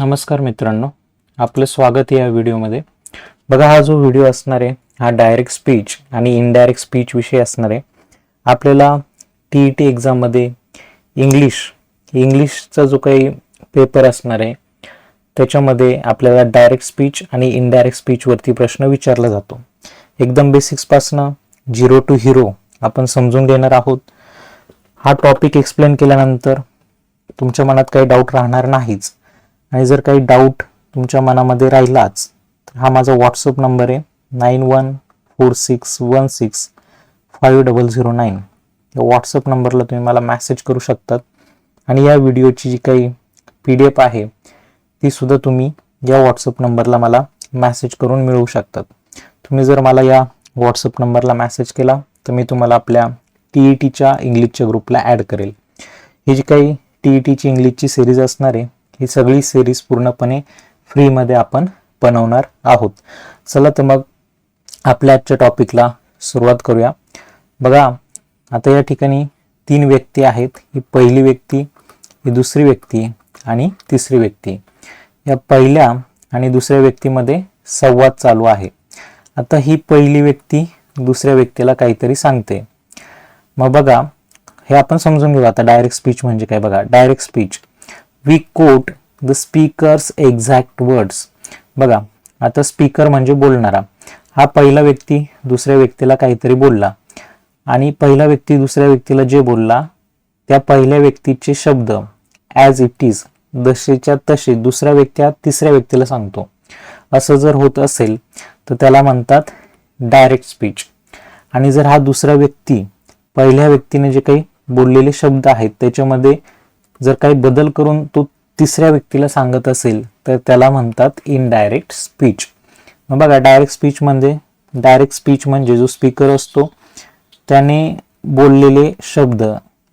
नमस्कार मित्रांनो आपलं स्वागत या व्हिडिओमध्ये. बघा हा जो व्हिडिओ असणार आहे हा डायरेक्ट स्पीच आणि इनडायरेक्ट स्पीच विषयी असणार आहे. आपल्याला टी ई टी एक्झाममध्ये इंग्लिश इंग्लिशचा जो काही पेपर असणार आहे त्याच्यामध्ये आपल्याला डायरेक्ट स्पीच आणि इनडायरेक्ट स्पीचवरती प्रश्न विचारला जातो. एकदम बेसिक्सपासनं झिरो टू हिरो आपण समजून घेणार आहोत. हा टॉपिक एक्सप्लेन केल्यानंतर तुमच्या मनात काही डाऊट राहणार नाहीच. आणि जर काही डाऊट तुमच्या मनामध्ये राहिलाच तर हा माझा व्हॉट्सअप नंबर आहे. Nine one four six one six five double zero nine या व्हॉट्सअप नंबरला तुम्ही मला मॅसेज करू शकतात. आणि या व्हिडिओची जी काही पी डी एफ आहे ती सुद्धा तुम्ही या व्हॉट्सअप नंबरला मला मॅसेज करून मिळवू शकतात. तुम्ही जर मला या व्हॉट्सअप नंबरला मॅसेज केला तर मी तुम्हाला आपल्या टी ई टीच्या इंग्लिशच्या ग्रुपला ॲड करेल. ही जी काही टी ई टीची इंग्लिशची सिरीज असणार आहे ही सगळी सिरीज पूर्णपणे फ्रीमध्ये आपण बनवणार आहोत. चला तर मग आपल्या आजच्या टॉपिकला सुरुवात करूया. बघा आता या ठिकाणी तीन व्यक्ती आहेत. ही पहिली व्यक्ती ही दुसरी व्यक्ती आणि तिसरी व्यक्ती. या पहिल्या आणि दुसऱ्या व्यक्तीमध्ये संवाद चालू आहे. आता ही पहिली व्यक्ती दुसऱ्या व्यक्तीला काहीतरी सांगते. मग बघा हे आपण समजून घेऊ. आता डायरेक्ट स्पीच म्हणजे काय? बघा direct speech we quote the speaker's exact words. बघा आता स्पीकर म्हणजे बोलणारा. हा पहिला व्यक्ती दुसऱ्या व्यक्तीला काहीतरी बोलला. आणि पहिला व्यक्ती दुसऱ्या व्यक्तीला जे बोलला त्या पहिल्या व्यक्तीचे शब्द ॲज इट इज जसेच्या तसे दुसऱ्या व्यक्ती तिसऱ्या व्यक्तीला सांगतो. असं जर होत असेल तर त्याला म्हणतात डायरेक्ट स्पीच आणि जर हा दुसरा व्यक्ती पहिल्या व्यक्तीने जे काही बोललेले शब्द आहेत त्याच्यामध्ये जर काही बदल करून तो तिसऱ्या व्यक्तीला सांगत असेल तर त्याला म्हणतात इनडायरेक्ट स्पीच मग बघा डायरेक्ट स्पीच म्हणजे डायरेक्ट स्पीच म्हणजे जो स्पीकर असतो त्याने बोललेले शब्द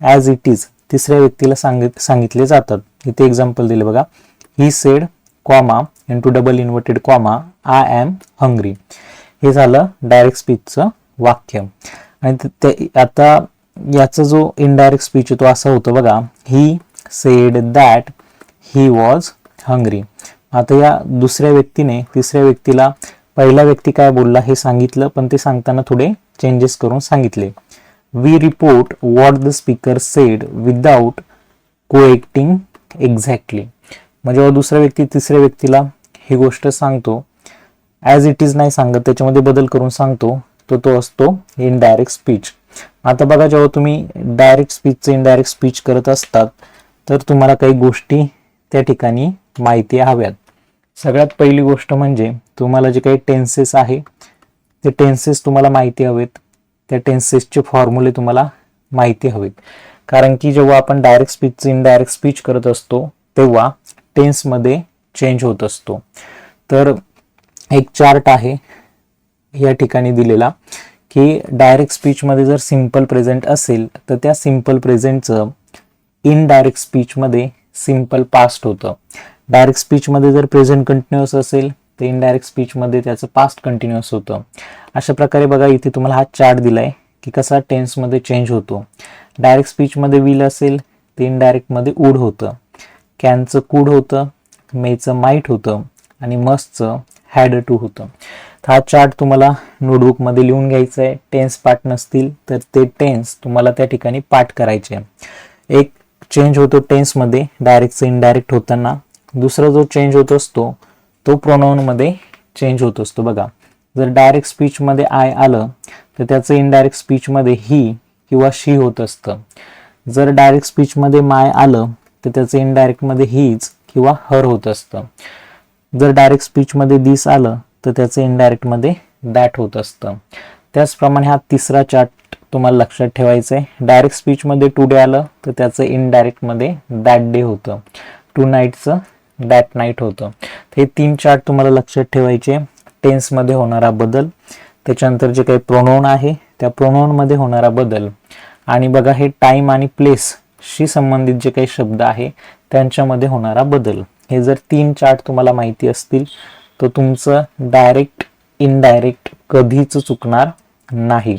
ॲज इट इज तिसऱ्या व्यक्तीला सांगित सांगितले जातात. इथे एक्झाम्पल दिले बघा. He said comma two double inverted comma I am hungry हे झालं डायरेक्ट स्पीचचं वाक्य. आणि ते- आता याचा जो इनडायरेक्ट स्पीच येतो तो असा होतो बघा. He said that he was hungry आता या दुसऱ्या व्यक्तीने तिसऱ्या व्यक्तीला पहिला व्यक्ती काय बोलला हे सांगितलं पण ते सांगताना थोडे चेंजेस करून सांगितले. We report what the speaker said without quoting exactly मग जेव्हा दुसरा व्यक्ती तिसऱ्या व्यक्तीला ही गोष्ट सांगतो ॲज इट इज नाही सांगत त्याच्यामध्ये बदल करून सांगतो तो तो असतो इनडायरेक्ट स्पीच आता बघा जेव्हा तुम्ही डायरेक्ट स्पीचचं इनडायरेक्ट स्पीच करत असतात तर तुम्हाला काही गोष्टी त्या ठिकाणी माहिती हव्यात. सगळ्यात पहिली गोष्ट म्हणजे तुम्हाला जे काही टेन्सेस आहे ते टेन्सेस तुम्हाला माहिती हवेत. त्या टेन्सेसचे फॉर्म्युले तुम्हाला माहिती हवेत. कारण की जेव्हा आपण डायरेक्ट स्पीचचं इनडायरेक्ट स्पीच करत असतो तेव्हा टेन्समध्ये चेंज होत असतो. तर एक चार्ट आहे या ठिकाणी दिलेला की डायरेक्ट स्पीचमध्ये जर सिंपल प्रेझेंट असेल तर त्या सिंपल प्रेझेंटचं इनडायरेक्ट स्पीचमध्ये सिंपल पास्ट होतं. डायरेक्ट स्पीचमध्ये जर प्रेझेंट कंटिन्युअस असेल तर इनडायरेक्ट स्पीचमध्ये त्याचं पास्ट कंटिन्युअस होतं. अशा प्रकारे बघा इथे तुम्हाला हा चार्ट दिलाय की कसा टेन्समध्ये चेंज होतो. डायरेक्ट स्पीचमध्ये विल असेल ते इनडायरेक्टमध्ये उड होतं. कॅनचं कूड होतं मेचं माईट होतं आणि मस्टचं हॅड टू होतं. तर हा चार्ट तुम्हाला नोटबुकमध्ये लिहून घ्यायचा आहे. टेन्स पाठ नसतील तर ते टेन्स तुम्हाला त्या ठिकाणी पाठ करायचे एक चेंज होतो टेन्समध्ये डायरेक्टचं इनडायरेक्ट होताना. दुसरा जो चेंज होत असतो तो प्रोनाऊनमध्ये चेंज होत असतो. बघा जर डायरेक्ट स्पीचमध्ये आय आलं तर त्याचं इनडायरेक्ट स्पीचमध्ये ही किंवा शी होत असतं. जर डायरेक्ट स्पीचमध्ये माय आलं तर त्याचं इनडायरेक्टमध्ये हीच किंवा हर होत असतं. जर डायरेक्ट स्पीचमध्ये दिस आलं तर त्याचं इनडायरेक्टमध्ये दॅट होत असतं. त्याचप्रमाणे हा तिसरा चार्ट तुम्हाला लक्षात ठेवायचं आहे डायरेक्ट स्पीचमध्ये टू डे आलं तर त्याचं इनडायरेक्टमध्ये दॅट डे होतं. टू नाईटचं दॅट नाईट होतं. हे तीन चार्ट तुम्हाला लक्षात ठेवायचे. टेन्समध्ये होणारा बदल त्याच्यानंतर जे काही प्रोनोन आहे त्या प्रोनोनमध्ये होणारा बदल. आणि बघा हे टाइम आणि प्लेसशी संबंधित जे काही शब्द आहे त्यांच्यामध्ये होणारा बदल. हे जर तीन चार्ट तुम्हाला माहिती असतील तर तुमचं डायरेक्ट इनडायरेक्ट कधीच चुकणार नाही.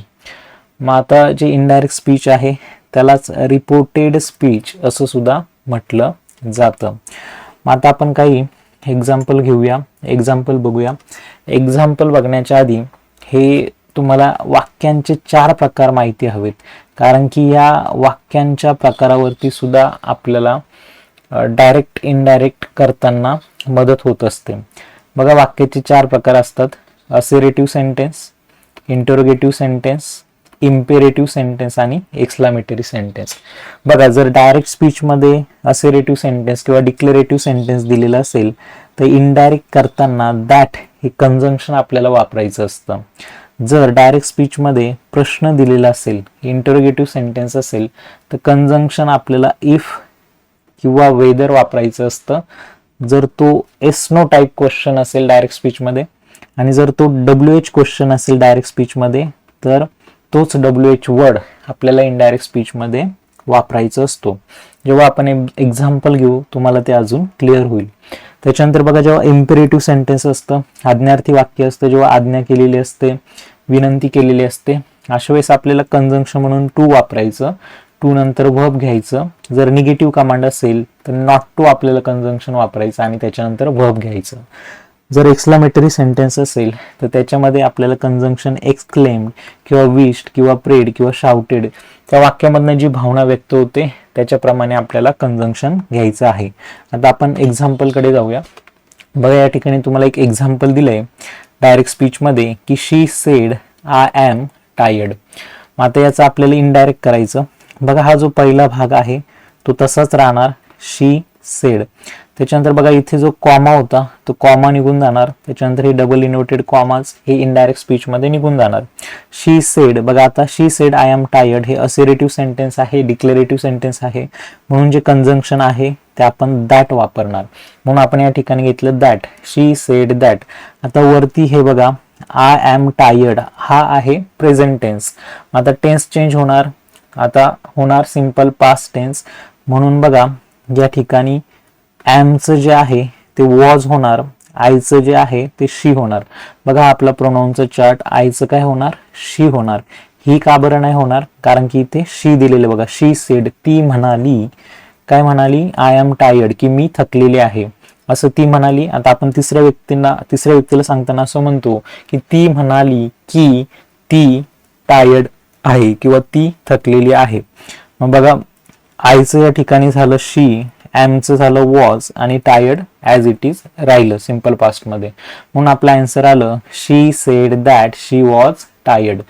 मग आता जे इनडायरेक्ट स्पीच आहे त्यालाच रिपोर्टेड स्पीच असं सुद्धा म्हटलं जातं. मग आता आपण काही एक्झाम्पल घेऊया. एक्झाम्पल बघूया. एक्झाम्पल बघण्याच्या आधी हे तुम्हाला वाक्यांचे चार प्रकार माहिती हवेत. कारण की या वाक्यांच्या प्रकारावरती सुद्धा आपल्याला डायरेक्ट इनडायरेक्ट करताना मदत होत असते. बघा वाक्याचे चार प्रकार असतात. Assertive sentence interrogative sentence imperative sentence आणि एक्सलामेटरी सेंटेन्स बघा जर डायरेक्ट स्पीचमध्ये असेरेटिव्ह सेंटेन्स किंवा डिक्लेरेटिव्ह सेंटेन्स दिलेला असेल तर इनडायरेक्ट करताना दॅट हे कंजंक्शन आपल्याला वापरायचं असतं. जर डायरेक्ट स्पीचमध्ये प्रश्न दिलेला असेल इंटरोगेटिव्ह सेंटेन्स असेल तर कंजंक्शन आपल्याला इफ किंवा वेदर वापरायचं असतं. जर तो एस नो टाईप क्वेश्चन असेल डायरेक्ट स्पीचमध्ये आणि जर तो डब्ल्यू एच क्वेश्चन असेल डायरेक्ट स्पीचमध्ये तर तोच डब्ल्यू एच वर्ड आपल्याला इनडायरेक्ट स्पीचमध्ये वापरायचा असतो. जेव्हा आपण एक्झाम्पल घेऊ तुम्हाला ते अजून क्लिअर होईल. त्याच्यानंतर बघा जेव्हा इम्पेरेटिव्ह सेंटेन्स असतं आज्ञार्थी वाक्य असतं जेव्हा आज्ञा केलेली असते विनंती केलेली असते अशा वेळेस आपल्याला कन्झंक्शन म्हणून टू वापरायचं. टू नंतर व्हब घ्यायचं. जर निगेटिव्ह कमांड असेल तर नॉट टू आपल्याला कन्झंक्शन वापरायचं आणि त्याच्यानंतर व्हब घ्यायचं. जर एक्सलामेटरी सेंटेन्स असेल तर त्याच्यामध्ये आपल्याला कंजंक्शन एक्सक्लेम किंवा विश्ड किंवा प्रेड किंवा शाउटेड त्या वाक्यामधनं जी भावना व्यक्त होते त्याच्याप्रमाणे आपल्याला कंजंक्शन घ्यायचं आहे. आता आपण एक्झाम्पलकडे जाऊया. बघा या ठिकाणी तुम्हाला एक एक्झाम्पल दिलंय डायरेक्ट स्पीचमध्ये की she said I am tired मग आता याचं आपल्याला इनडायरेक्ट करायचं. बघा हा जो पहिला भाग आहे तो तसाच राहणार. शी सेड त्याच्यानंतर बघा इथे जो कॉमा होता तो कॉमा निघून जाणार. त्याच्यानंतर हे डबल इन्व्हर्टेड कॉमाज हे इनडायरेक्ट स्पीचमध्ये निघून जाणार. शी सेड बघा आता she said I am tired हे असेरेटिव्ह सेंटेन्स आहे डिक्लेरेटिव्ह सेंटेन्स आहे. म्हणून जे कंजंक्शन आहे ते आपण दॅट वापरणार. म्हणून आपण या ठिकाणी घेतलं दॅट शी सेड दॅट आता वरती हे बघा आय एम टायर्ड हा आहे प्रेझेंट टेन्स आता टेन्स चेंज होणार. आता होणार सिंपल पास्ट टेन्स म्हणून बघा या ठिकाणी ॲमचं जे आहे ते वॉज होणार आईचं जे आहे ते शी होणार. बघा आपला प्रोनाऊनचं चार्ट आईचं काय होणार? शी होणार. ही का बरं नाही होणार? कारण की इथे शी दिलेले बघा. शी सेड ती म्हणाली. काय म्हणाली? आय एम टायर्ड की मी थकलेली आहे. असं ती म्हणाली. आता आपण तिसऱ्या व्यक्तींना तिसऱ्या व्यक्तीला सांगताना असं म्हणतो की ती म्हणाली की ती टायर्ड आहे किंवा ती थकलेली आहे. मग बघा आईचं या ठिकाणी झालं शी ॲमचं झालं वॉज आणि टायर्ड ॲज इट इज राहिलं सिंपल पास्टमध्ये म्हणून आपलं आन्सर आलं she said that she was tired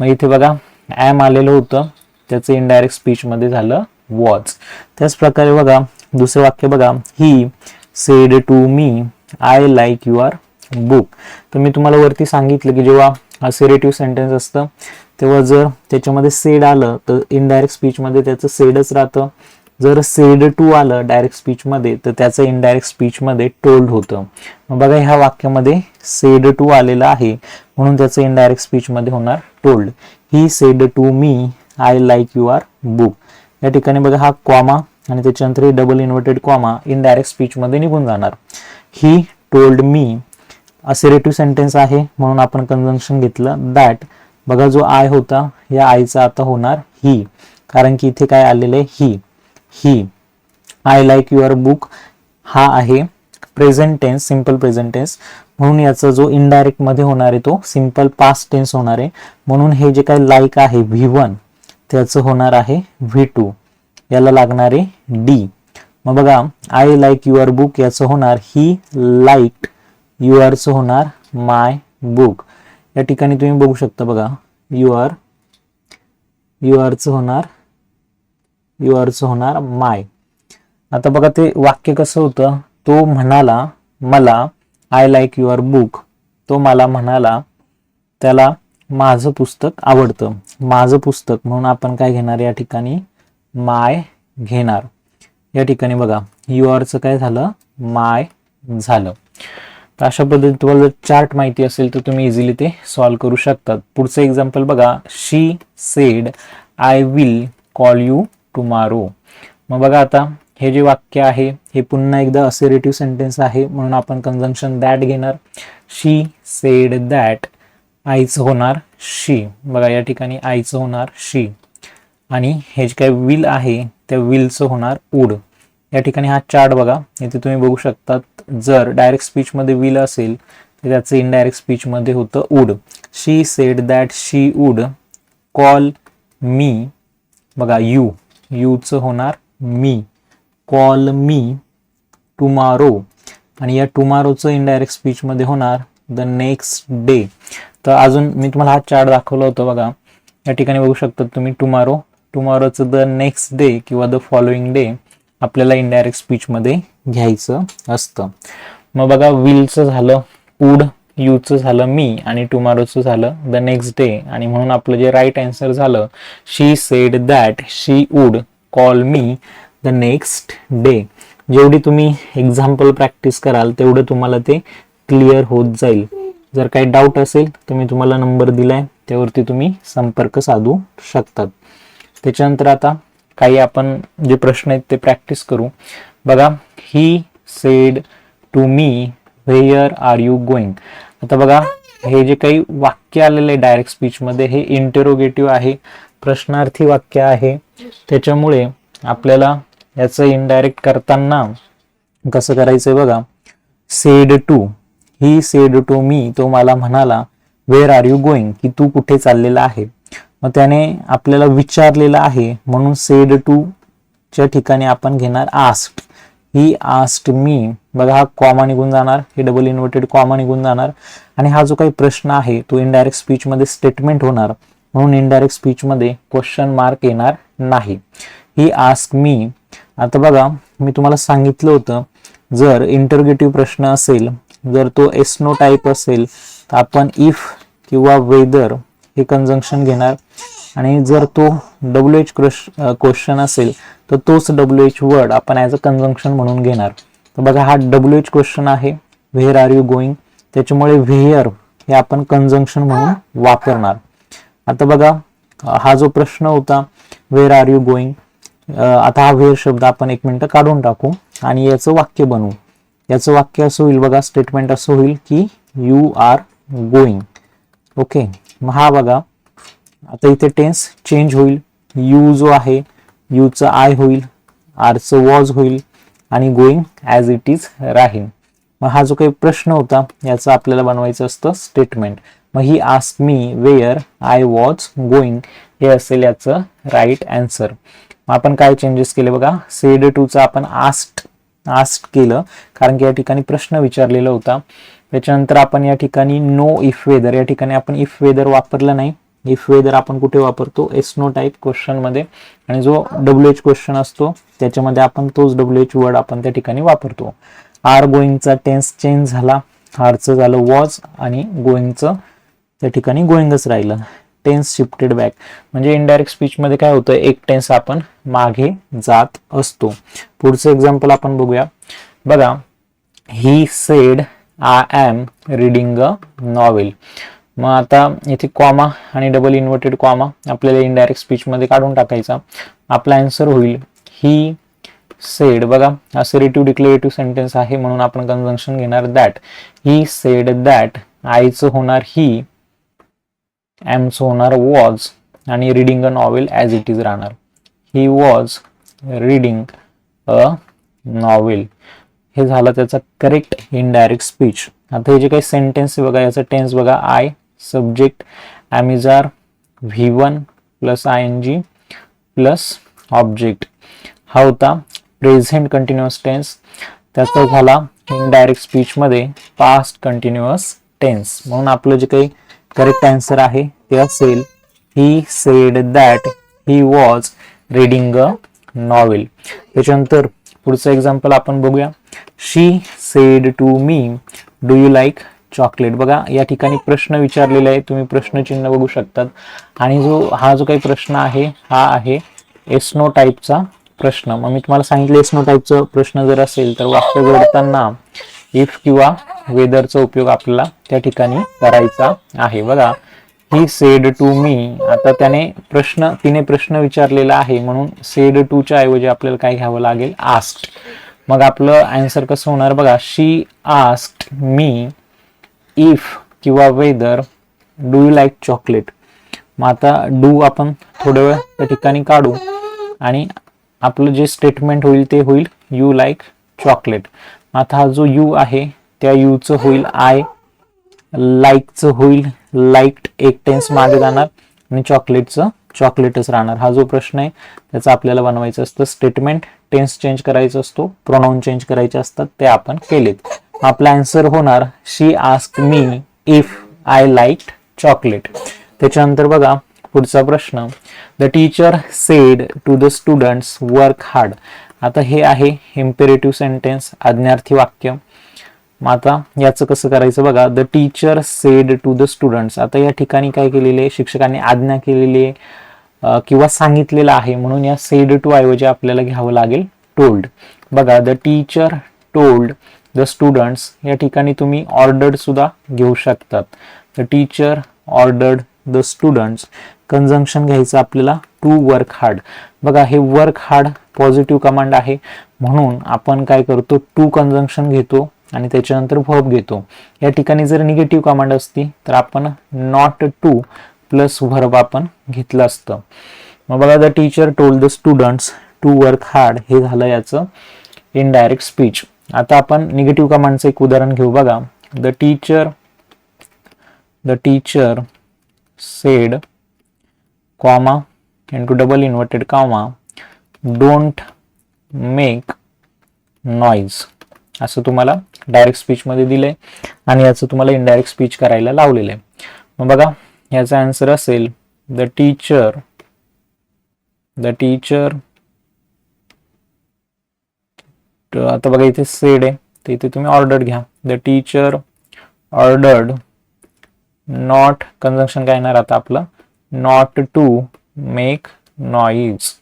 मग इथे बघा ॲम आलेलं होतं त्याचं इनडायरेक्ट स्पीचमध्ये झालं वॉज त्याच प्रकारे बघा दुसरं वाक्य बघा he said to me I like your book तर मी तुम्हाला वरती सांगितलं की जेव्हा असेरेटिव्ह सेंटेन्स असतं तेव्हा जर त्याच्यामध्ये सेड आलं तर इनडायरेक्ट स्पीचमध्ये त्याचं सेडच राहतं. जर सेड टू आलं डायरेक्ट स्पीचमध्ये तर त्याचं इनडायरेक्ट स्पीचमध्ये टोल्ड होतं. मग बघा ह्या वाक्यामध्ये सेड टू आलेलं आहे म्हणून त्याचं इनडायरेक्ट स्पीचमध्ये होणार told he said to me I like your book या ठिकाणी बघा हा कॉमा आणि त्याच्यानंतर हे डबल इन्व्हर्टेड कॉमा इनडायरेक्ट स्पीचमध्ये निघून जाणार. ही टोल्ड मी असेरेटिव्ह सेंटेन्स आहे म्हणून आपण कन्झंक्शन घेतलं दॅट बघा जो आय होता या आयचा आता होणार ही कारण की इथे काय आलेलं आहे he he. I like your book हा आहे present tense simple present tense म्हणून याचा जो इनडायरेक्टमध्ये होणार आहे तो सिंपल पास्ट टेन्स होणार आहे. म्हणून हे जे काही लाईक आहे व्ही वन त्याचं होणार आहे व्ही टू याला लागणार आहे डी मग बघा आय लाईक युअर बुक याचं होणार ही लाईक युअरचं होणार माय बुक या ठिकाणी तुम्ही बघू शकता बघा युअर युअरचं होणार युअरचं होणार माय आता बघा ते वाक्य कसं होतं? तो म्हणाला मला आय लाईक युअर बुक तो मला म्हणाला त्याला माझं पुस्तक आवडतं. माझं पुस्तक म्हणून आपण काय घेणार या ठिकाणी? माय घेणार. या ठिकाणी बघा युअरचं काय झालं? माय झालं. तर अशा पद्धतीने तुम्हाला जर चार्ट माहिती असेल तर तुम्ही इझिली ते सॉल्व्ह करू शकतात. पुढचं एक्झाम्पल बघा she said I will call you tomorrow मग बघा आता हे जे वाक्य आहे हे पुन्हा एकदा असेरेटिव्ह सेंटेन्स आहे म्हणून आपण कंजंक्शन दॅट घेणार. शी सेड दॅट आईचं होणार शी बघा या ठिकाणी आईचं होणार शी आणि हे जे काय विल आहे त्या विलचं होणार उड या ठिकाणी हा चार्ट बघा इथे तुम्ही बघू शकतात जर डायरेक्ट स्पीचमध्ये विल असेल तर त्याचं इनडायरेक्ट स्पीचमध्ये होतं उड शी सेड दॅट शी उड कॉल मी बघा यू यूचं होणार मी. Call me tomorrow. आणि या टुमारोचं इनडायरेक्ट स्पीचमध्ये होणार द नेक्स्ट डे तर अजून मी तुम्हाला हा चार्ट दाखवला होता बघा. या ठिकाणी बघू शकता तुम्ही टुमारो. टुमारोचं द नेक्स्ट डे किंवा द फॉलोइंग डे आपल्याला इनडायरेक्ट स्पीचमध्ये घ्यायचं असतं. मग बघा विलचं झालं वूड यूचं झालं मी आणि टुमारोचं झालं द नेक्स्ट डे आणि म्हणून आपलं जे राईट आन्सर झालं she said that she would call me the next day जेवढी तुम्ही एक्झाम्पल प्रॅक्टिस कराल तेवढं तुम्हाला ते क्लिअर होत जाईल. जर काही डाऊट असेल तर मी तुम्हाला नंबर दिलाय त्यावरती तुम्ही संपर्क साधू शकतात. त्याच्यानंतर आता काही आपण जे प्रश्न आहेत ते प्रॅक्टिस करू. बघा he said to me where are you going आता बघा हे जे काही वाक्य आलेले आहे डायरेक्ट स्पीचमध्ये हे इंटेरोगेटिव्ह आहे प्रश्नार्थी वाक्य आहे. त्याच्यामुळे आपल्याला याचं इनडायरेक्ट करताना कसं करायचंय बघा said to he said to me तो मला म्हणाला वेअर आर यू गोइंग की तू कुठे चाललेला आहे? मग त्याने आपल्याला विचारलेलं आहे म्हणून सेड टू च्या ठिकाणी आपण घेणार आस्ट ही आस्ट मी बघा हा कॉमा निघून जाणार. हे डबल इन्व्हर्टेड कॉमा निघून जाणार. आणि हा जो काही प्रश्न आहे तो इनडायरेक्ट स्पीचमध्ये स्टेटमेंट होणार. म्हणून इनडायरेक्ट स्पीचमध्ये क्वेश्चन मार्क येणार नाही. ही आस्क मी आता बघा मी तुम्हाला सांगितलं होतं जर इंटरगेटिव्ह प्रश्न असेल जर तो एस्नो टाईप असेल तर आपण इफ किंवा वेदर हे कंजंक्शन घेणार. आणि जर तो डब्ल्यू एच क्वेश्चन असेल तर तोच डब्ल्यू एच वर्ड आपण ॲज अ कंजंक्शन म्हणून घेणार. तर बघा हा डब्ल्यू एच क्वेश्चन आहे. व्हेअर आर यू गोईंग त्याच्यामुळे व्हेअर हे आपण कंजंक्शन म्हणून वापरणार. आता बघा हा जो प्रश्न होता व्हेअर आर यू गोईंग आता हा व्हेअर शब्द आपण एक मिनटं काढून टाकू आणि याचं वाक्य बनवू. याचं वाक्य असं होईल बघा स्टेटमेंट असं होईल की यू आर गोईंग ओके मग हा बघा आता इथे टेन्स चेंज होईल. यू जो आहे यूचं आय होईल आरचं वॉज होईल आणि गोईंग ॲज इट इज राहील. मग हा जो काही प्रश्न होता याचं आपल्याला बनवायचं असतं स्टेटमेंट मग he ask me where I was going हे असेल याचं राईट अँसर मग आपण काय चेंजेस केले बघा? सेड टूचा आपण आस्ट आस्ट केलं. कारण की या ठिकाणी प्रश्न विचारलेला होता. त्याच्यानंतर आपण या ठिकाणी नो इफ वेदर या ठिकाणी आपण इफ वेदर वापरलं नाही. इफ वेदर आपण कुठे वापरतो एस नो टाईप क्वेश्चनमध्ये आणि जो डब्ल्यू एच क्वेश्चन असतो त्याच्यामध्ये आपण तोच डब्ल्यू एच वर्ड आपण त्या ठिकाणी वापरतो. आर गोईंगचा टेन्स चेंज झाला आरचं झालं वॉज आणि गोईंगचं त्या ठिकाणी गोईंगच राहिलं. टेन्स शिफ्टेड बॅक म्हणजे इनडायरेक्ट स्पीचमध्ये काय होतं एक टेन्स आपण मागे जात असतो. पुढचं एक्झाम्पल आपण बघूया. बघा he said I am reading a novel मग आता इथे कॉमा आणि डबल इन्व्हर्टेड कॉमा आपल्याला इनडायरेक्ट स्पीचमध्ये काढून टाकायचा. आपला आन्सर होईल ही सेड बघा सेरेटिव्ह डिक्लेरेटिव्ह सेंटेन्स आहे म्हणून आपण कन्झंक्शन घेणार दॅट ही सेड दॅट आईचं होणार ही एमचं होणार वॉज आणि reading a novel as it is राहणार. He was reading a novel हे झालं त्याचा करेक्ट इनडायरेक्ट स्पीच आता हे जे काही सेंटेन्स बघा याचा टेन्स बघा I subject am is are V one plus I N G plus object हा होता प्रेझेंट कंटिन्युअस टेन्स त्याचा झाला इनडायरेक्ट स्पीचमध्ये पास्ट कंटिन्युअस टेन्स म्हणून आपलं जे काही करेक्ट आन्सर आहे ते असेल he said that he was reading a novel त्याच्यानंतर पुढचं एक्झाम्पल आपण बघूया. She said to me do you like chocolate. बघा या ठिकाणी प्रश्न विचारलेला आहे तुम्ही प्रश्नचिन्ह बघू शकतात. आणि जो हा जो काही प्रश्न आहे हा आहे एस्नो टाईपचा प्रश्न. मग मी तुम्हाला सांगितलं एस्नो टाईपचा प्रश्न जर असेल तर वाक्य जोडताना इफ किंवा वेदरचा उपयोग आपल्याला त्या ठिकाणी करायचा आहे. बघा ही सेड टू मी आता त्याने प्रश्न तिने प्रश्न विचारलेला आहे. म्हणून सेड टूच्या ऐवजी आपल्याला काय घ्यावं लागेल? आस्ट मग आपलं आन्सर कसं होणार? बघा शी आस्ट मी इफ किंवा whether do you like chocolate मग आता डू आपण थोड्या वेळ त्या ठिकाणी काढू आणि आपलं जे स्टेटमेंट होईल ते होईल यू लाईक चॉकलेट आता हा जो यू आहे त्या यूचं होईल आय लाईकचं होईल लाईक्ड एक टेन्स मागे जाणार आणि चॉकलेटचं चॉकलेटच राहणार. हा जो प्रश्न आहे त्याचा आपल्याला बनवायचं असतं. स्टेटमेंट टेन्स चेंज करायचा असतो प्रोनाऊन चेंज करायचे असतात ते आपण केलेत. आपला आन्सर होणार she ask me if I like chocolate त्याच्यानंतर बघा पुढचा प्रश्न. The teacher said to the students work hard आता हे आहे इम्पेरेटिव्ह सेंटेन्स आज्ञार्थी वाक्य. मग आता याचं कसं करायचं बघा? The teacher said to the students आता या ठिकाणी काय केलेले? आहे शिक्षकांनी आज्ञा केलेली आहे किंवा सांगितलेलं आहे म्हणून या सेड टू ऐवजी आपल्याला घ्यावं लागेल टोल्ड बघा the teacher told the students या ठिकाणी तुम्ही ऑर्डर्ड सुद्धा घेऊ शकतात. The teacher ordered the students conjunction घ्यायचं आपल्याला टू वर्क हार्ड बघा हे वर्क हार्ड पॉझिटिव्ह कमांड आहे. म्हणून आपण काय करतो? टू कंजंक्शन घेतो आणि त्याच्यानंतर व्हर्ब घेतो. या ठिकाणी जर निगेटिव्ह कमांड असती तर आपण नॉट टू प्लस व्हर्ब आपण घेतलं असतं. मग बघा the teacher told the students to work hard हे झालं याचं इनडायरेक्ट स्पीच आता आपण निगेटिव्ह कमांडचं एक उदाहरण घेऊ बघा. The teacher the teacher said comma into double inverted comma don't make noise असं तुम्हाला डायरेक्ट स्पीचमध्ये दिलंय आणि याचं तुम्हाला इनडायरेक्ट स्पीच करायला लावलेलं आहे. मग बघा याचा आन्सर असेल the teacher the teacher Uh, आता बघा इथे सेड आहे. तर इथे तुम्ही ऑर्डर घ्या. The teacher ordered not conjunction काय येणार आता आपलं? नॉट टू मेक नॉईज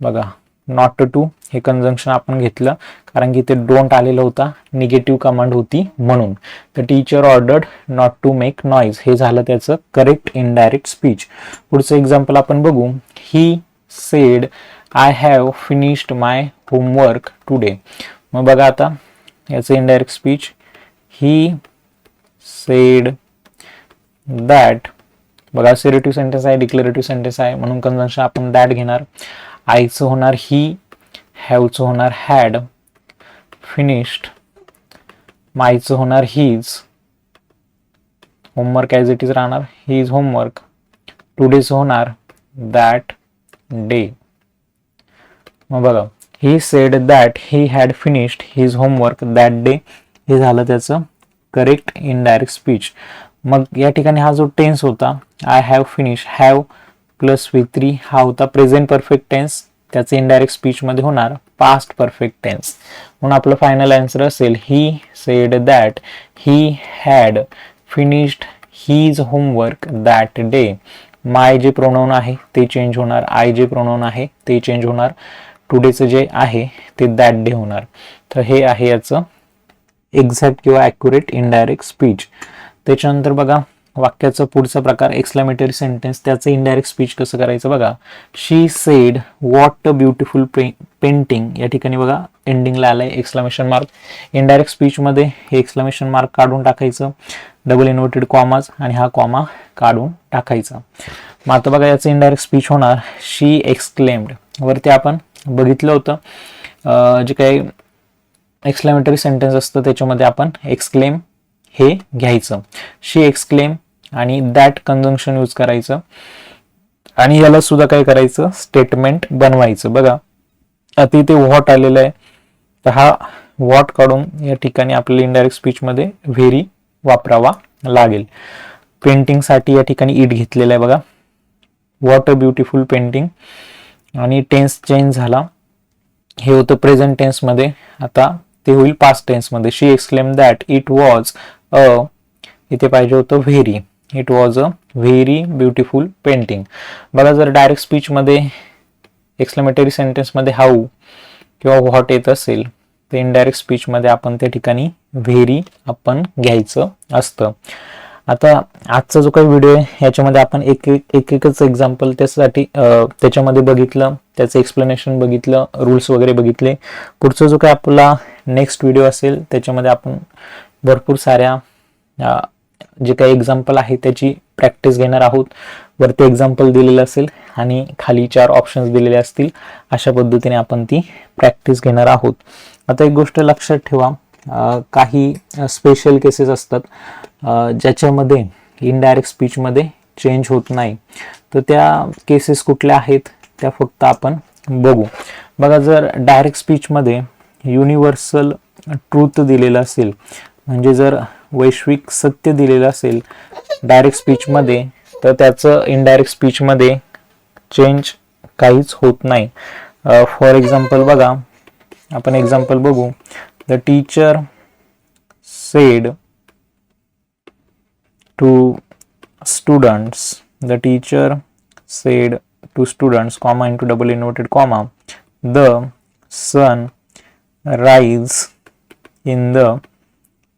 बघा नॉट टू हे कंजंक्शन आपण घेतलं. कारण की ते डोंट आलेलं होता. निगेटिव्ह कमांड होती म्हणून. The teacher ordered not to make noise हे झालं त्याचं करेक्ट इनडायरेक्ट स्पीच पुढचं एक्झाम्पल आपण बघू. He said I have finished my homework today मग बघा आता याचं indirect speech he said that बघा सेरेटिव्ह सेंटेन्स आहे डिक्लेरेटिव्ह सेंटेन्स आहे म्हणून कन्झन्शन आपण दॅट घेणार. आयचं होणार ही हॅवचं होणार हॅड फिनिश्ड मायचं होणार his homework as it is राहणार. हीज होमवर्क टुडेचं होणार दॅट डे मग बघा he said that he had finished his homework that day हे झालं त्याचं करेक्ट इनडायरेक्ट स्पीच मग या ठिकाणी हा जो टेन्स होता I have finish have plus V three हा होता प्रेझेंट परफेक्ट टेन्स त्याचे इनडायरेक्ट स्पीचमध्ये होणार पास्ट परफेक्ट टेन्स म्हणून आपलं फायनल आन्सर असेल he said that he had finished his homework that day my जे प्रोनाऊन आहे ते चेंज होणार. आय जे प्रोनाऊन आहे ते चेंज होणार. टुडेचं जे आहे ते दॅट डे होणार. तर हे आहे याचं एक्झॅक्ट किंवा ॲक्युरेट इनडायरेक्ट स्पीच त्याच्यानंतर बघा वाक्याचा पुढचा प्रकार एक्सक्लामेटरी सेंटेन्स त्याचं इनडायरेक्ट स्पीच कसं करायचं बघा? She said what a beautiful painting या ठिकाणी बघा एंडिंगला आलंय एक्सक्लामेशन मार्क इनडायरेक्ट स्पीचमध्ये हे एक्सक्लामेशन मार्क काढून टाकायचं. डबल इन्व्हर्टेड कॉमाज आणि हा कॉमा काढून टाकायचा. मग आता बघा याचं इनडायरेक्ट स्पीच होणार. शी एक्सक्लेम्ड वरती आपण बघितलं होतं. जे काही एक्सक्लेमेटरी सेंटेन्स असतं त्याच्यामध्ये आपण एक्सक्लेम हे घ्यायचं. शी एक्सक्लेम आणि दॅट कंजंक्शन यूज करायचं. आणि याला सुद्धा काय करायचं? स्टेटमेंट बनवायचं. बघा आता इथे व्हॉट आलेलं आहे. तर हा व्हॉट काढून या ठिकाणी आपल्याला इनडायरेक्ट स्पीचमध्ये व्हेरी वापरावा लागेल. पेंटिंगसाठी या ठिकाणी इट घेतलेलं आहे बघा. व्हॉट अ ब्युटिफुल पेंटिंग आणि टेन्स चेंज झाला. हे होतं प्रेझेंट टेन्समध्ये आता ते होईल past टेन्समध्ये she exclaim that it was a इथे पाहिजे होतं very it was a very beautiful painting बघा जर डायरेक्ट स्पीचमध्ये एक्सक्लेमेटरी सेंटेन्समध्ये हाऊ किंवा व्हॉट येत असेल तर इनडायरेक्ट स्पीचमध्ये आपण त्या ठिकाणी व्हेरी आपण घ्यायचं असतं. आता आजचा जो काही व्हिडिओ आहे याच्यामध्ये आपण एक एक एक एकच एक्झाम्पल त्यासाठी त्याच्यामध्ये बघितलं त्याचं एक्सप्लेनेशन बघितलं रूल्स वगैरे बघितले. पुढचा जो काही आपला नेक्स्ट व्हिडिओ असेल त्याच्यामध्ये आपण भरपूर साऱ्या जे काही एक्झाम्पल आहे त्याची प्रॅक्टिस घेणार आहोत. वरती एक्झाम्पल दिलेलं असेल आणि खाली चार ऑप्शन्स दिलेले असतील अशा पद्धतीने आपण ती प्रॅक्टिस घेणार आहोत. आता एक गोष्ट लक्षात ठेवा काही स्पेशल केसेस असतात. ज्याच्यामध्ये इनडायरेक्ट स्पीचमध्ये चेंज होत नाही. तर त्या केसेस कुठल्या आहेत त्या फक्त आपण बघू. बघा जर डायरेक्ट स्पीचमध्ये युनिव्हर्सल ट्रूथ दिलेलं असेल म्हणजे जर वैश्विक सत्य दिलेलं असेल डायरेक्ट स्पीचमध्ये तर त्याचं इनडायरेक्ट स्पीचमध्ये चेंज काहीच होत नाही. फॉर एक्झाम्पल बघा आपण एक्झाम्पल बघू. The teacher said to students the teacher said to students comma into double inverted comma the sun rise in the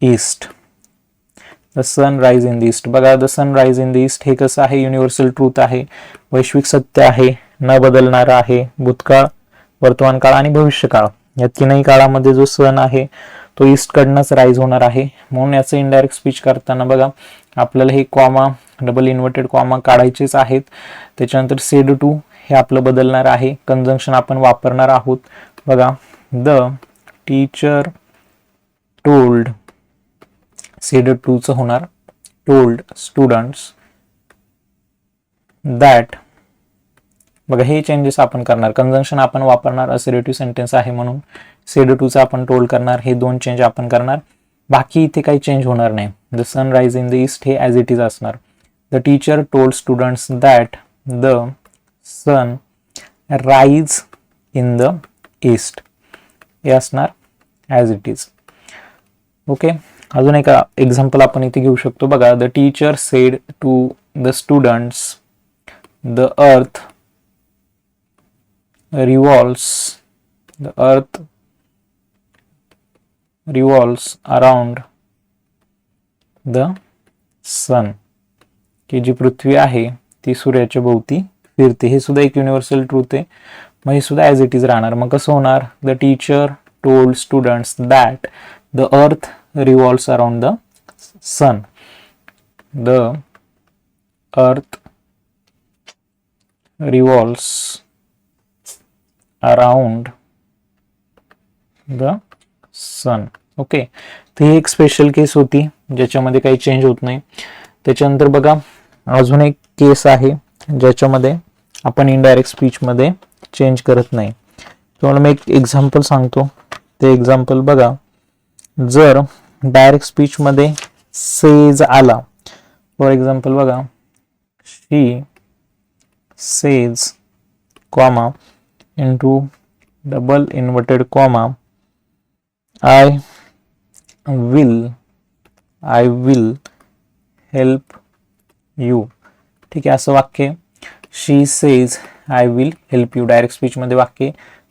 east. The sun rise in the east बघा the sun rise in the east हे कसं आहे? Universal truth आहे. वैश्विक सत्य आहे. न बदलणारं आहे. भूतकाळ वर्तमान काळ आणि भविष्यकाळ. या तीनही काळामध्ये जो सण आहे तो ईस्टकडनंच राईज होणार आहे. म्हणून याचं इनडायरेक्ट स्पीच करताना बघा आपल्याला हे कॉमा डबल इन्व्हर्टेड कॉमा काढायचेच आहेत. त्याच्यानंतर सेड टू हे आपलं बदलणार आहे. कंजंक्शन आपण वापरणार आहोत. बघा द टीचर टोल्ड सेड टूचं होणार. टोल्ड स्टुडंट्स दॅट बघा हे चेंजेस आपण करणार. कंजंक्शन आपण वापरणार असरेटिव्ह सेंटेन्स आहे म्हणून. सेड टूचा आपण टोल करणार हे दोन चेंज आपण करणार. बाकी इथे काही चेंज होणार नाही. The sun rise in the east हे ॲज इट इज असणार. The teacher told students that the sun rise in the east हे असणार ॲज इट इज ओके अजून एक एक्झाम्पल आपण इथे घेऊ शकतो. बघा the teacher said to the students the earth revolves the earth revolves around the sun. की जी पृथ्वी आहे ती सूर्याच्या भोवती फिरते. हे सुद्धा एक युनिव्हर्सल ट्रूथ आहे. मग हे सुद्धा ॲज इट इज राहणार. मग कसं होणार? The teacher told students that the earth revolves around the sun the earth revolves around the sun. Okay तर ही एक स्पेशल केस होती ज्याच्यामध्ये काही चेंज होत नाही. त्याच्यानंतर बघा अजून एक केस आहे ज्याच्यामध्ये आपण इनडायरेक्ट स्पीचमध्ये चेंज करत नाही. तुम्हाला मी एक एक्झाम्पल सांगतो. ते एक्झाम्पल बघा जर डायरेक्ट स्पीचमध्ये सेज आला फॉर एक्झाम्पल बघा she says comma into double inverted comma I will I will help you. ठीक आहे असं वाक्य. She says I will help you direct स्पीचमध्ये वाक्य.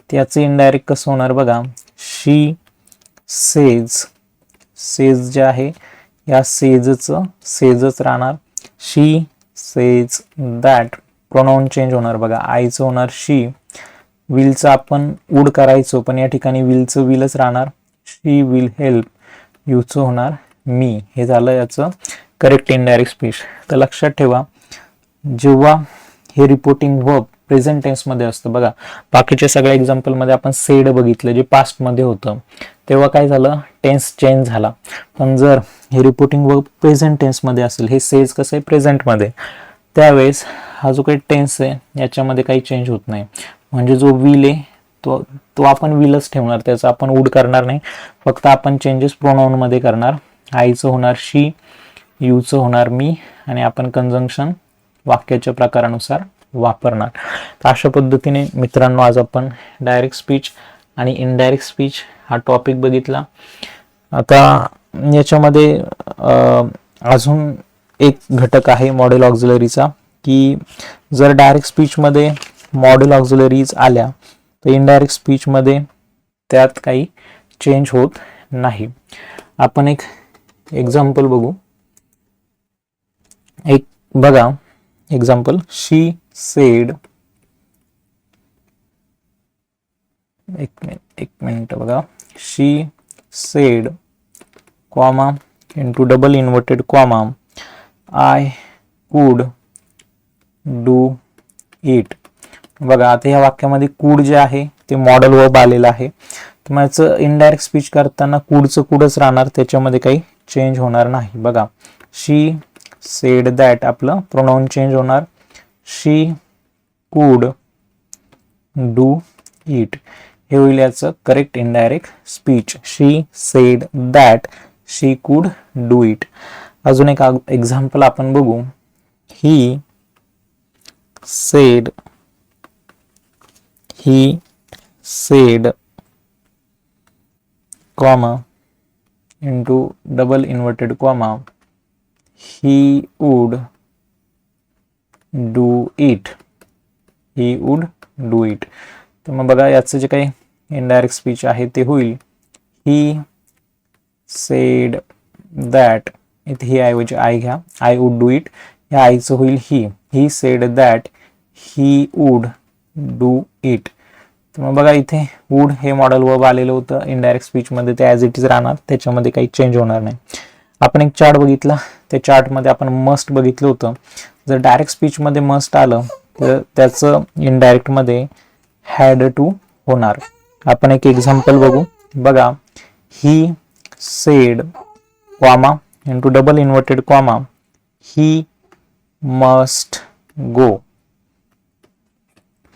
त्याचं इनडायरेक्ट कसं होणार बघा. शी सेज सेज जे आहे या सेजचं सेजच राहणार. She says that pronoun change होणार बघा. आईचं होणार शी विलचं आपण उड करायचो पण या ठिकाणी विलचं विलच राहणार. शी विल हेल्प यूचं होणार मी. हे झालं याचं करेक्ट इनडायरेक्ट स्पीच तर लक्षात ठेवा जेव्हा हे रिपोर्टिंग वर्ब प्रेझेंट टेन्समध्ये असतं बघा बाकीच्या सगळ्या एक्झाम्पलमध्ये आपण सेड बघितलं जे पास्टमध्ये होतं तेव्हा काय झालं? टेन्स चेंज झाला. पण जर हे रिपोर्टिंग वर्ब प्रेझेंट टेन्समध्ये असेल हे सेज कसं आहे? प्रेझेंटमध्ये त्यावेळेस हा जो काही टेन्स आहे याच्यामध्ये काही चेंज होत नाही. म्हणजे जो विल आहे तो तो आपण विलच ठेवणार त्याचा आपण उड करणार नाही. फक्त आपण चेंजेस प्रोनाऊनमध्ये करणार. आईचं होणार शी यूचं होणार मी आणि आपण कंजंक्शन वाक्याच्या प्रकारानुसार वापरणार. तर अशा पद्धतीने मित्रांनो आज आपण डायरेक्ट स्पीच आणि इनडायरेक्ट स्पीच हा टॉपिक बघितला. आता याच्यामध्ये अजून एक घटक आहे मॉडेल ऑक्झिलरीचा की जर डायरेक्ट स्पीचमध्ये मॉडेल ऑक्झिलरीज आल्या तर इनडायरेक्ट स्पीचमध्ये त्यात काही चेंज होत नाही. आपण एक एक्झाम्पल बघू. एक बघा एक्झाम्पल शी सेड एक मिनिट एक मिनिट बघा. She said comma into double inverted comma I could do it बघा आता या वाक्यामध्ये कूड जे आहे ते मॉडेल वर्ब आलेलं आहे. तर याचं इनडायरेक्ट स्पीच करताना कूडचं कूडच राहणार त्याच्यामध्ये काही चेंज होणार नाही. बघा शी सेड दॅट आपलं प्रोनाऊन चेंज होणार. शी कूड डू इट हे होईल याचं correct indirect speech she said that she could do it अजून एक एक्झाम्पल आपण बघू. He said he said comma into double inverted comma he would do it he would do it तर मग बघा याचं जे काही इनडायरेक्ट स्पीच आहे ते होईल. ही सेड दॅट इथे ही ऐवजी आय घ्या. आय वूड डू इट ह्या आईचं होईल he he said that he would do it. तर मग बघा इथे वूड हे मॉडेल वर्ब आलेलं होतं. इनडायरेक्ट स्पीचमध्ये ते ॲज इट इज राहणार. त्याच्यामध्ये काही चेंज होणार नाही. आपण एक चार्ट बघितला. त्या चार्टमध्ये आपण मस्ट बघितलं होतं. जर डायरेक्ट स्पीचमध्ये मस्ट आलं तर त्याचं इनडायरेक्टमध्ये हॅड टू होणार. आपण एक एक्झाम्पल बघू. बघा he said comma into double inverted comma he must go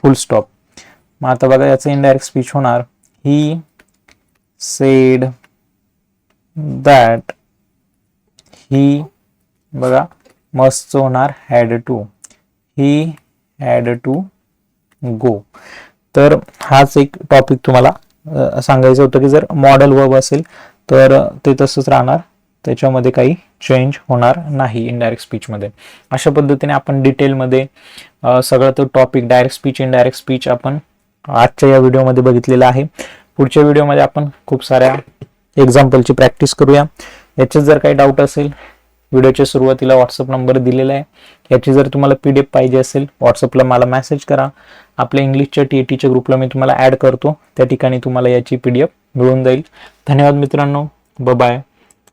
full stop मग आता बघा याचं इनडायरेक्ट स्पीच होणार. ही सेड दॅट ही बघा मस्त होणार had to he had to go तर हाच एक टॉपिक तुम्हाला सांगायचं होतं की जर मॉडेल वर्ब असेल तर ते तसंच राहणार. त्याच्यामध्ये काही चेंज होणार नाही इनडायरेक्ट स्पीचमध्ये अशा पद्धतीने आपण डिटेलमध्ये सगळं तो topic direct speech indirect speech आपण आजच्या या व्हिडिओमध्ये बघितलेला आहे. पुढच्या व्हिडिओमध्ये आपण खूप साऱ्या एक्झाम्पलची प्रॅक्टिस करूया. याच्यात जर काही डाऊट असेल व्हिडिओच्या सुरुवातीला व्हॉट्सअप नंबर दिलेला आहे. याची जर तुम्हाला पी डी एफ पाहिजे असेल व्हॉट्सअपला मला मेसेज करा. आपल्या इंग्लिशच्या टी ए टीच्या ग्रुपला मी तुम्हाला ॲड करतो. त्या ठिकाणी तुम्हाला याची पी डी एफ मिळून जाईल. धन्यवाद मित्रांनो. ब bye